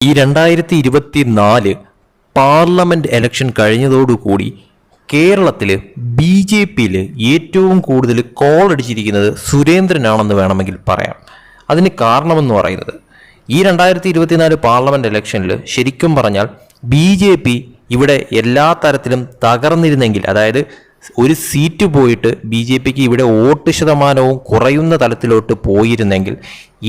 ഈ രണ്ടായിരത്തി ഇരുപത്തി നാല് പാർലമെന്റ് ഇലക്ഷൻ കഴിഞ്ഞതോടുകൂടി കേരളത്തിൽ ബി ജെ പിയിൽ ഏറ്റവും കൂടുതൽ കോൾ അടിച്ചിരിക്കുന്നത് സുരേന്ദ്രനാണെന്ന് വേണമെങ്കിൽ പറയാം. അതിന് കാരണമെന്ന് പറയുന്നത് ഈ രണ്ടായിരത്തി ഇരുപത്തിനാല് പാർലമെന്റ് ഇലക്ഷനിൽ ശരിക്കും പറഞ്ഞാൽ ബി ജെ പി ഇവിടെ എല്ലാ തരത്തിലും തകർന്നിരുന്നെങ്കിൽ അതായത് ഒരു സീറ്റ് പോയിട്ട് ബി ജെ പിക്ക് ഇവിടെ വോട്ട് ശതമാനവും കുറയുന്ന തലത്തിലോട്ട് പോയിരുന്നെങ്കിൽ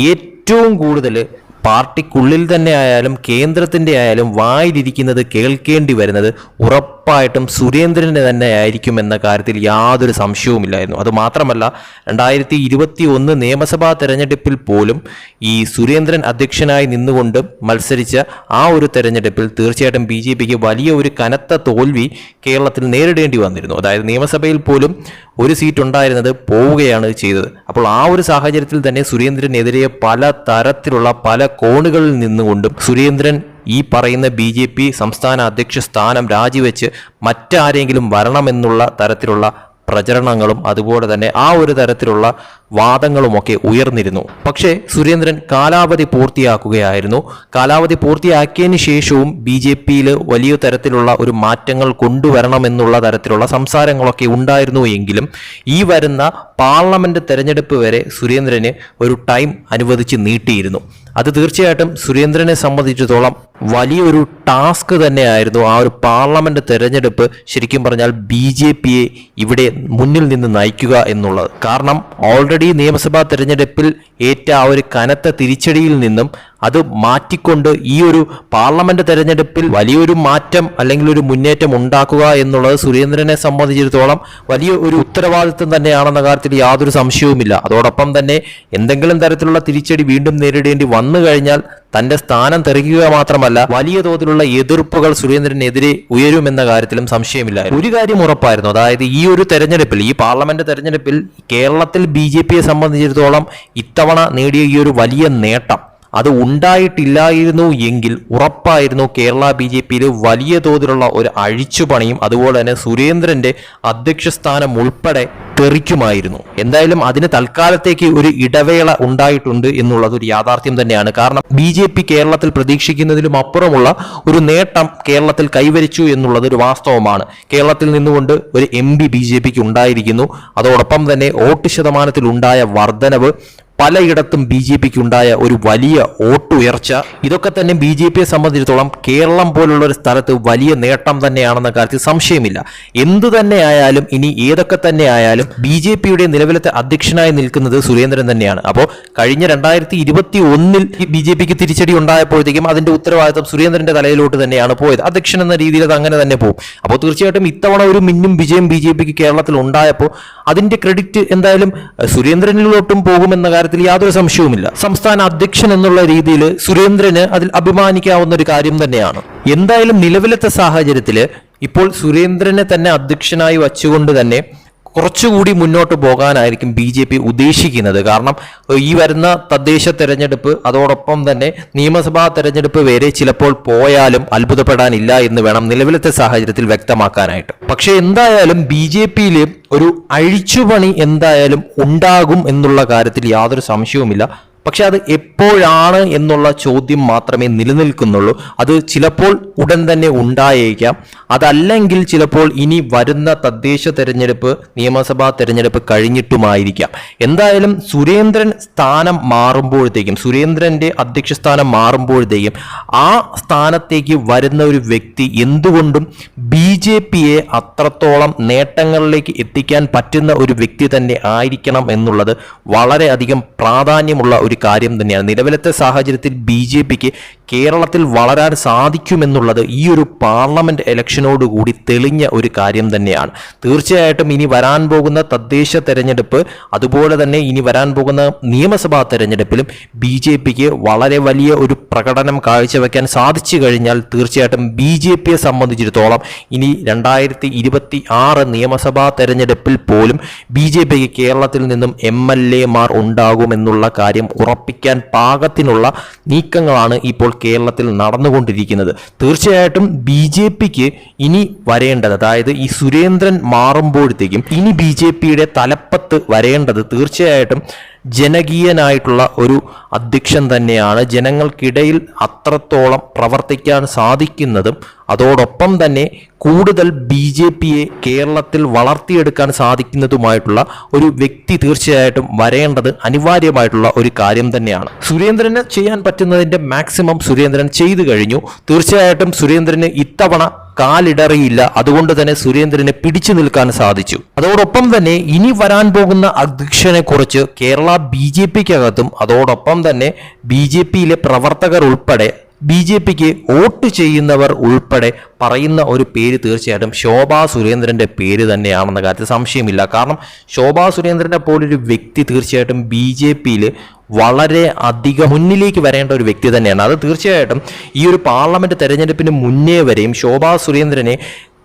ഏറ്റവും കൂടുതൽ പാർട്ടിക്കുള്ളിൽ തന്നെ ആയാലും കേന്ദ്രത്തിന്റെ ആയാലും വായിലിരിക്കുന്നത് കേൾക്കേണ്ടി വരുന്നത് ഉറപ്പായിട്ടും സുരേന്ദ്രന് തന്നെ ആയിരിക്കും എന്ന കാര്യത്തിൽ യാതൊരു സംശയവുമില്ലായിരുന്നു. അതുമാത്രമല്ല രണ്ടായിരത്തി ഇരുപത്തി ഒന്ന് നിയമസഭാ തെരഞ്ഞെടുപ്പിൽ പോലും ഈ സുരേന്ദ്രൻ അധ്യക്ഷനായി നിന്നുകൊണ്ട് മത്സരിച്ച ആ ഒരു തെരഞ്ഞെടുപ്പിൽ തീർച്ചയായിട്ടും ബി ജെ പിക്ക് വലിയ ഒരു കനത്ത തോൽവി കേരളത്തിൽ നേരിടേണ്ടി വന്നിരുന്നു. അതായത് നിയമസഭയിൽ പോലും ഒരു സീറ്റ് ഉണ്ടായിരുന്നത് പോവുകയാണ് ചെയ്തത്. അപ്പോൾ ആ ഒരു സാഹചര്യത്തിൽ തന്നെ സുരേന്ദ്രനെതിരെ പല തരത്തിലുള്ള പല കോണുകളിൽ നിന്നുകൊണ്ടും സുരേന്ദ്രൻ ഈ പറയുന്ന ബി ജെ പി സംസ്ഥാന അധ്യക്ഷ സ്ഥാനം രാജിവെച്ച് മറ്റാരെങ്കിലും വരണമെന്നുള്ള തരത്തിലുള്ള പ്രചരണങ്ങളും അതുപോലെ തന്നെ ആ ഒരു തരത്തിലുള്ള വാദങ്ങളുമൊക്കെ ഉയർന്നിരുന്നു. പക്ഷേ സുരേന്ദ്രൻ കാലാവധി പൂർത്തിയാക്കുകയായിരുന്നു. കാലാവധി പൂർത്തിയാക്കിയതിന് ശേഷവും ബി ജെ പിയിൽ വലിയ തരത്തിലുള്ള ഒരു മാറ്റങ്ങൾ കൊണ്ടുവരണമെന്നുള്ള തരത്തിലുള്ള സംസാരങ്ങളൊക്കെ ഉണ്ടായിരുന്നു എങ്കിലും ഈ വരുന്ന പാർലമെന്റ് തെരഞ്ഞെടുപ്പ് വരെ സുരേന്ദ്രന് ഒരു ടൈം അനുവദിച്ച് നീട്ടിയിരുന്നു. അത് തീർച്ചയായിട്ടും സുരേന്ദ്രനെ സംബന്ധിച്ചിടത്തോളം വലിയൊരു ടാസ്ക് തന്നെയായിരുന്നു ആ ഒരു പാർലമെന്റ് തെരഞ്ഞെടുപ്പ് ശരിക്കും പറഞ്ഞാൽ ബി ജെ പിയെ ഇവിടെ മുന്നിൽ നിന്ന് നയിക്കുക എന്നുള്ളത്. കാരണം ഓൾറെഡി നിയമസഭാ തെരഞ്ഞെടുപ്പിൽ ഏറ്റ ആ ഒരു കനത്ത തിരിച്ചടിയിൽ നിന്നും അത് മാറ്റിക്കൊണ്ട് ഈ ഒരു പാർലമെന്റ് തെരഞ്ഞെടുപ്പിൽ വലിയൊരു മാറ്റം അല്ലെങ്കിൽ ഒരു മുന്നേറ്റം ഉണ്ടാക്കുക എന്നുള്ളത് സുരേന്ദ്രനെ സംബന്ധിച്ചിടത്തോളം വലിയ ഒരു ഉത്തരവാദിത്വം തന്നെയാണെന്ന കാര്യത്തിൽ യാതൊരു സംശയവുമില്ല. അതോടൊപ്പം തന്നെ എന്തെങ്കിലും തരത്തിലുള്ള തിരിച്ചടി വീണ്ടും നേരിടേണ്ടി വന്നു കഴിഞ്ഞാൽ തന്റെ സ്ഥാനം തെറിക്കുക മാത്രമല്ല വലിയ തോതിലുള്ള എതിർപ്പുകൾ സുരേന്ദ്രനെതിരെ ഉയരുമെന്ന കാര്യത്തിലും സംശയമില്ല ഒരു കാര്യം ഉറപ്പായിരുന്നു. അതായത് ഈ ഒരു തെരഞ്ഞെടുപ്പിൽ ഈ പാർലമെന്റ് തെരഞ്ഞെടുപ്പിൽ കേരളത്തിൽ ബി ജെ പിയെ സംബന്ധിച്ചിടത്തോളം ഇത്തവണ നേടിയ ഈ ഒരു വലിയ നേട്ടം അത് ഉണ്ടായിട്ടില്ലായിരുന്നു എങ്കിൽ ഉറപ്പായിരുന്നു കേരള ബി ജെ പിയിൽ വലിയ തോതിലുള്ള ഒരു അഴിച്ചുപണിയും അതുപോലെ തന്നെ സുരേന്ദ്രന്റെ അധ്യക്ഷസ്ഥാനം ഉൾപ്പെടെ തെറിക്കുമായിരുന്നു. എന്തായാലും അതിന് തൽക്കാലത്തേക്ക് ഒരു ഇടവേള ഉണ്ടായിട്ടുണ്ട് എന്നുള്ളത് ഒരു യാഥാർത്ഥ്യം തന്നെയാണ്. കാരണം ബി ജെ പി കേരളത്തിൽ പ്രതീക്ഷിക്കുന്നതിലും അപ്പുറമുള്ള ഒരു നേട്ടം കേരളത്തിൽ കൈവരിച്ചു എന്നുള്ളത് ഒരു വാസ്തവമാണ്. കേരളത്തിൽ നിന്നുകൊണ്ട് ഒരു എം പി ബി ജെ പിക്ക് ഉണ്ടായിരിക്കുന്നു. അതോടൊപ്പം തന്നെ വോട്ട് ശതമാനത്തിൽ ഉണ്ടായ വർധനവ് പലയിടത്തും ബി ജെ പിക്ക് ഉണ്ടായ ഒരു വലിയ ഓട്ടുയർച്ച ഇതൊക്കെ തന്നെ ബി ജെ പിയെ സംബന്ധിച്ചിടത്തോളം കേരളം പോലുള്ള ഒരു സ്ഥലത്ത് വലിയ നേട്ടം തന്നെയാണെന്ന കാര്യത്തിൽ സംശയമില്ല. എന്തു തന്നെ ആയാലും ഇനി ഏതൊക്കെ തന്നെ ആയാലും ബി ജെ പിയുടെ നിലവിലത്തെ അധ്യക്ഷനായി നിൽക്കുന്നത് സുരേന്ദ്രൻ തന്നെയാണ്. അപ്പോൾ കഴിഞ്ഞ രണ്ടായിരത്തി ഇരുപത്തി ഒന്നിൽ ബി ജെ പിക്ക് തിരിച്ചടി ഉണ്ടായപ്പോഴത്തേക്കും അതിന്റെ ഉത്തരവാദിത്തം സുരേന്ദ്രന്റെ തലയിലോട്ട് തന്നെയാണ് പോയത്. അധ്യക്ഷൻ എന്ന രീതിയിൽ അത് അങ്ങനെ തന്നെ പോകും. അപ്പോൾ തീർച്ചയായിട്ടും ഇത്തവണ ഒരു മിന്നും വിജയം ബി ജെ പിക്ക് കേരളത്തിൽ ഉണ്ടായപ്പോൾ അതിന്റെ ക്രെഡിറ്റ് എന്തായാലും സുരേന്ദ്രനിലോട്ടും പോകുമെന്ന കാര്യത്തിൽ യാതൊരു സംശയവുമില്ല. സംസ്ഥാന അധ്യക്ഷൻ എന്നുള്ള രീതിയിൽ സുരേന്ദ്രന് അതിൽ അഭിമാനിക്കാവുന്ന ഒരു കാര്യം തന്നെയാണ്. എന്തായാലും നിലവിലത്തെ സാഹചര്യത്തിൽ ഇപ്പോൾ സുരേന്ദ്രനെ തന്നെ അധ്യക്ഷനായി വച്ചുകൊണ്ട് തന്നെ കുറച്ചുകൂടി മുന്നോട്ട് പോകാനായിരിക്കും ബി ജെ പി ഉദ്ദേശിക്കുന്നത്. കാരണം ഈ വരുന്ന തദ്ദേശ തെരഞ്ഞെടുപ്പ് അതോടൊപ്പം തന്നെ നിയമസഭാ തെരഞ്ഞെടുപ്പ് വരെ ചിലപ്പോൾ പോയാലും അത്ഭുതപ്പെടാനില്ല എന്ന് വേണം നിലവിലത്തെ സാഹചര്യത്തിൽ വ്യക്തമാക്കാനായിട്ട്. പക്ഷേ എന്തായാലും ബി ജെ പിയിൽ ഒരു അഴിച്ചുപണി എന്തായാലും ഉണ്ടാകും എന്നുള്ള കാര്യത്തിൽ യാതൊരു സംശയവുമില്ല. പക്ഷെ അത് എപ്പോഴാണ് എന്നുള്ള ചോദ്യം മാത്രമേ നിലനിൽക്കുന്നുള്ളൂ. അത് ചിലപ്പോൾ ഉടൻ തന്നെ ഉണ്ടായേക്കാം. അതല്ലെങ്കിൽ ചിലപ്പോൾ ഇനി വരുന്ന തദ്ദേശ തെരഞ്ഞെടുപ്പ് നിയമസഭാ തെരഞ്ഞെടുപ്പ് കഴിഞ്ഞിട്ടുമായിരിക്കാം. എന്തായാലും സുരേന്ദ്രൻ സ്ഥാനം മാറുമ്പോഴത്തേക്കും സുരേന്ദ്രന്റെ അധ്യക്ഷ സ്ഥാനം മാറുമ്പോഴത്തേക്കും ആ സ്ഥാനത്തേക്ക് വരുന്ന ഒരു വ്യക്തി എന്തുകൊണ്ടും ബി ജെ പിയെ അത്രത്തോളം നേട്ടങ്ങളിലേക്ക് എത്തിക്കാൻ പറ്റുന്ന ഒരു വ്യക്തി തന്നെ ആയിരിക്കണം എന്നുള്ളത് വളരെയധികം പ്രാധാന്യമുള്ള ഒരു കാര്യം തന്നെയാണ്. നിലവിലത്തെ സാഹചര്യത്തിൽ ബി ജെ പിക്ക് കേരളത്തിൽ വളരാൻ സാധിക്കുമെന്നുള്ളത് ഈ ഒരു പാർലമെന്റ് ഇലക്ഷനോടുകൂടി തെളിഞ്ഞ ഒരു കാര്യം തന്നെയാണ്. തീർച്ചയായിട്ടും ഇനി വരാൻ പോകുന്ന തദ്ദേശ തെരഞ്ഞെടുപ്പ് അതുപോലെ തന്നെ ഇനി വരാൻ പോകുന്ന നിയമസഭാ തെരഞ്ഞെടുപ്പിലും ബി ജെ പിക്ക് വളരെ വലിയ ഒരു പ്രകടനം കാഴ്ചവെക്കാൻ സാധിച്ചു കഴിഞ്ഞാൽ തീർച്ചയായിട്ടും ബി ജെ പിയെ സംബന്ധിച്ചിടത്തോളം ഇനി രണ്ടായിരത്തി ഇരുപത്തി ആറ് നിയമസഭാ തെരഞ്ഞെടുപ്പിൽ പോലും ബി ജെ പിക്ക് കേരളത്തിൽ നിന്നും എം എൽ എമാർ ഉണ്ടാകുമെന്നുള്ള കാര്യം ഉറപ്പിക്കാൻ പാകത്തിനുള്ള നീക്കങ്ങളാണ് ഇപ്പോൾ കേരളത്തിൽ നടന്നുകൊണ്ടിരിക്കുന്നത്. തീർച്ചയായിട്ടും ബി ജെ പിക്ക് ഇനി വരേണ്ടത് അതായത് ഈ സുരേന്ദ്രൻ മാറുമ്പോഴത്തേക്കും ഇനി ബി ജെ പിയുടെ തലപ്പത്ത് വരേണ്ടത് തീർച്ചയായിട്ടും ജനകീയനായിട്ടുള്ള ഒരു അധ്യക്ഷൻ തന്നെയാണ്. ജനങ്ങൾക്കിടയിൽ അത്രത്തോളം പ്രവർത്തിക്കാൻ സാധിക്കുന്നതും അതോടൊപ്പം തന്നെ കൂടുതൽ ബി ജെ പിയെ കേരളത്തിൽ വളർത്തിയെടുക്കാൻ സാധിക്കുന്നതുമായിട്ടുള്ള ഒരു വ്യക്തി തീർച്ചയായിട്ടും വരേണ്ടത് അനിവാര്യമായിട്ടുള്ള ഒരു കാര്യം തന്നെയാണ്. സുരേന്ദ്രന് ചെയ്യാൻ പറ്റുന്നതിന്റെ മാക്സിമം സുരേന്ദ്രൻ ചെയ്തു കഴിഞ്ഞു. തീർച്ചയായിട്ടും സുരേന്ദ്രന് ഇത്തവണ കാലിടറിയില്ല. അതുകൊണ്ട് തന്നെ സുരേന്ദ്രനെ പിടിച്ചു നിൽക്കാൻ സാധിച്ചു. അതോടൊപ്പം തന്നെ ഇനി വരാൻ പോകുന്ന അധ്യക്ഷനെ കുറിച്ച് കേരള ബി ജെ പിക്കകത്തും അതോടൊപ്പം തന്നെ ബി ജെ പിയിലെ പ്രവർത്തകർ ഉൾപ്പെടെ ബി ജെ പിക്ക് വോട്ട് ചെയ്യുന്നവർ ഉൾപ്പെടെ പറയുന്ന ഒരു പേര് തീർച്ചയായിട്ടും ശോഭാ സുരേന്ദ്രന്റെ പേര് തന്നെയാണെന്ന കാര്യത്തിൽ സംശയമില്ല. കാരണം ശോഭാ സുരേന്ദ്രനെ പോലൊരു വ്യക്തി തീർച്ചയായിട്ടും ബി ജെ പിയിൽ വളരെ അധികം മുന്നിലേക്ക് വരേണ്ട ഒരു വ്യക്തി തന്നെയാണ്. അത് തീർച്ചയായിട്ടും ഈ ഒരു പാർലമെന്റ് തെരഞ്ഞെടുപ്പിന് മുന്നേ വരെയും ശോഭാ സുരേന്ദ്രനെ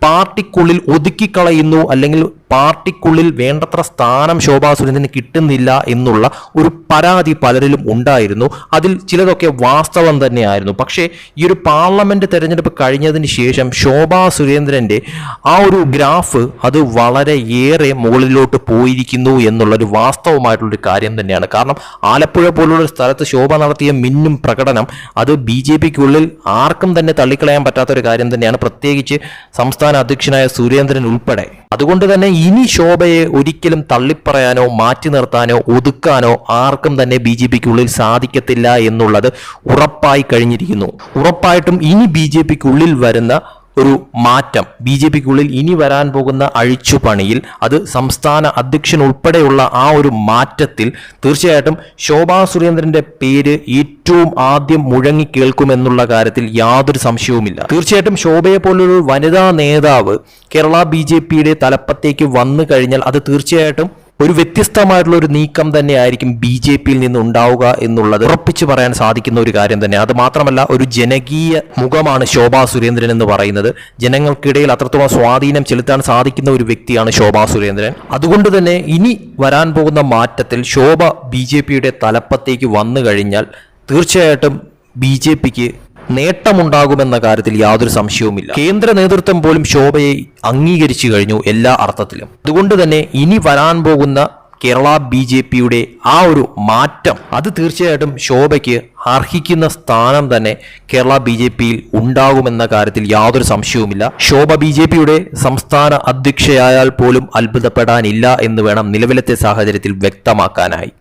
പാർട്ടിക്കുള്ളിൽ ഒതുക്കിക്കളയുന്നു അല്ലെങ്കിൽ പാർട്ടിക്കുള്ളിൽ വേണ്ടത്ര സ്ഥാനം ശോഭാ സുരേന്ദ്രന് കിട്ടുന്നില്ല എന്നുള്ള ഒരു പരാതി പലരിലും ഉണ്ടായിരുന്നു. അതിൽ ചിലതൊക്കെ വാസ്തവം തന്നെയായിരുന്നു. പക്ഷേ ഈ ഒരു പാർലമെന്റ് തെരഞ്ഞെടുപ്പ് കഴിഞ്ഞതിന് ശേഷം ശോഭാ സുരേന്ദ്രന്റെ ആ ഒരു ഗ്രാഫ് അത് വളരെ ഏറെ മുകളിലോട്ട് പോയിരിക്കുന്നു എന്നുള്ളൊരു വാസ്തവമായിട്ടുള്ളൊരു കാര്യം തന്നെയാണ്. കാരണം ആലപ്പുഴ പോലുള്ള സ്ഥലത്ത് ശോഭ നടത്തിയ മിന്നും പ്രകടനം അത് ബി ജെ പിക്കുള്ളിൽ ആർക്കും തന്നെ തള്ളിക്കളയാൻ പറ്റാത്ത ഒരു കാര്യം തന്നെയാണ്. പ്രത്യേകിച്ച് സംസ്ഥാന അധ്യക്ഷനായ സുരേന്ദ്രൻ ഉൾപ്പെടെ. അതുകൊണ്ട് തന്നെ ഇനി ശോഭയെ ഒരിക്കലും തള്ളിപ്പറയാനോ മാറ്റി നിർത്താനോ ഒതുക്കാനോ ആർക്കും തന്നെ ബി ജെ പിക്കുള്ളിൽ സാധിക്കത്തില്ല എന്നുള്ളത് ഉറപ്പായി കഴിഞ്ഞിരിക്കുന്നു. ഉറപ്പായിട്ടും ഇനി ബി ജെ പിക്കുള്ളിൽ വരുന്ന ഒരു മാറ്റം. ബി ജെ പിക്കുള്ളിൽ ഇനി വരാൻ പോകുന്ന അഴിച്ചുപണിയിൽ അത് സംസ്ഥാന അധ്യക്ഷൻ ഉൾപ്പെടെയുള്ള ആ ഒരു മാറ്റത്തിൽ തീർച്ചയായിട്ടും ശോഭാ സുരേന്ദ്രന്റെ പേര് ഏറ്റവും ആദ്യം മുഴങ്ങി കേൾക്കുമെന്നുള്ള കാര്യത്തിൽ യാതൊരു സംശയവുമില്ല. തീർച്ചയായിട്ടും ശോഭയെ പോലൊരു വനിതാ നേതാവ് കേരള ബി ജെ പിയുടെ തലപ്പത്തേക്ക് വന്നു കഴിഞ്ഞാൽ അത് തീർച്ചയായിട്ടും ഒരു വ്യത്യസ്തമായിട്ടുള്ള ഒരു നീക്കം തന്നെയായിരിക്കും ബി ജെ പിയിൽ നിന്ന് ഉണ്ടാവുക എന്നുള്ളത് ഉറപ്പിച്ചു പറയാൻ സാധിക്കുന്ന ഒരു കാര്യം തന്നെ. അത് മാത്രമല്ല ഒരു ജനകീയ മുഖമാണ് ശോഭാ സുരേന്ദ്രൻ എന്ന് പറയുന്നത്. ജനങ്ങൾക്കിടയിൽ അത്രത്തോളം സ്വാധീനം ചെലുത്താൻ സാധിക്കുന്ന ഒരു വ്യക്തിയാണ് ശോഭാ സുരേന്ദ്രൻ. അതുകൊണ്ട് തന്നെ ഇനി വരാൻ പോകുന്ന മാറ്റത്തിൽ ശോഭ ബി ജെ പിയുടെ തലപ്പത്തേക്ക് വന്നു കഴിഞ്ഞാൽ തീർച്ചയായിട്ടും ബി ജെ പിക്ക് നേട്ടമുണ്ടാകുമെന്ന കാര്യത്തിൽ യാതൊരു സംശയവുമില്ല. കേന്ദ്ര നേതൃത്വം പോലും ശോഭയെ അംഗീകരിച്ചു കഴിഞ്ഞു എല്ലാ അർത്ഥത്തിലും. അതുകൊണ്ട് തന്നെ ഇനി വരാൻ പോകുന്ന കേരള ബി ജെ പിയുടെ ആ ഒരു മാറ്റം അത് തീർച്ചയായിട്ടും ശോഭയ്ക്ക് അർഹിക്കുന്ന സ്ഥാനം തന്നെ കേരള ബി ജെ പിയിൽ ഉണ്ടാകുമെന്ന കാര്യത്തിൽ യാതൊരു സംശയവുമില്ല. ശോഭ ബി ജെ പിയുടെ സംസ്ഥാന അധ്യക്ഷയായാൽ പോലും അത്ഭുതപ്പെടാനില്ല എന്ന് വേണം നിലവിലത്തെ സാഹചര്യത്തിൽ വ്യക്തമാക്കാനായി.